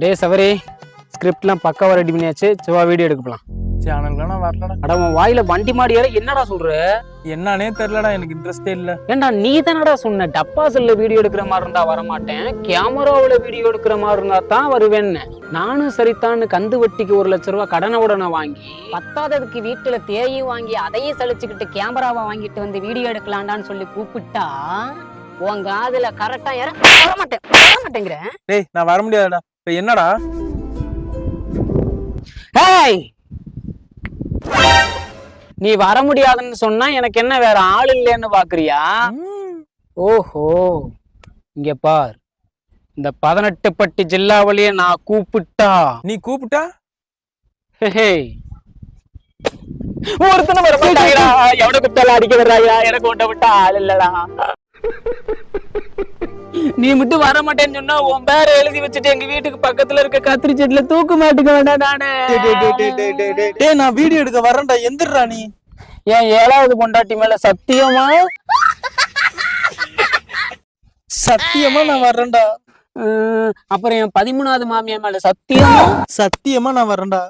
டே சவரி ஸ்கிரிப்ட்லாம் பக்காவா ரெடி பண்ணியாச்சு. சிவா வீடியோ எடுக்கலாம் சேனல்ல நான் வரலடா. அட உன் வாயில வண்டி மாடி ஏற என்னடா சொல்ற? என்னன்னே தெரியலடா எனக்கு இன்ட்ரெஸ்டே இல்ல. ஏன்டா நீ தானடா சொன்ன? டப்பா செல்ல வீடியோ எடுக்கிற மாதிரி இருந்தா வரமாட்டேன். கேமராவுல வீடியோ எடுக்கிற மாதிரி இருந்தா தான் வருவேன்னு. நானும் சரித்தான்னு கந்து வட்டிக்கு ஒரு லட்ச ரூபா கடனை உடனே வாங்கி பத்தாததுக்கு வீட்டுல தேயும் வாங்கி அதையும் சலிச்சுக்கிட்டு கேமராவை வாங்கிட்டு வந்து வீடியோ எடுக்கலாண்டான்னு சொல்லி கூப்பிட்டா உன் காதுல கரெக்டா யார வர மாட்டேன் வர மாட்டேங்கிறேன் டேய் நான் வர முடியாதுடா. இப்ப என்னடா? ஹேய் நீ வர முடியாதுன்னு சொன்னா எனக்கு என்ன வேற ஆள் இல்லைன்னு பாக்குறியா? ஓஹோ. இங்க பார். இந்த பதினெட்டு பட்டி ஜில்லாவிலேயே நான் கூப்பிட்டா. நீ கூப்பிட்டா? ஹேய். ஒருத்தனும் வர மாட்டாங்கடா எவனை கூப்பிட்டாலும் அடிக்க வர்றாயா எனக்கு ஒன்றை விட்டா ஆள் இல்லடா. நீ மட்டும் வர மாட்டேன்னு சொன்னா உன் பேரை எழுதி வச்சுட்டு எங்க வீட்டுக்கு பக்கத்துல இருக்க கத்திரி செட்டுல தூக்கு மாட்டுக்க வேண்டாம் நானு. டேய் நான் வீடியோ எடுக்க வரேன்டா. எந்திரா நீ. என் ஏழாவது பொண்டாட்டி மேல சத்தியமா? சத்தியமா நான் வரேன்டா அஹ், அப்புறம் என் பதிமூணாவது மாமியா மேல சத்தியமா? சத்தியமா நான் வரேன்டா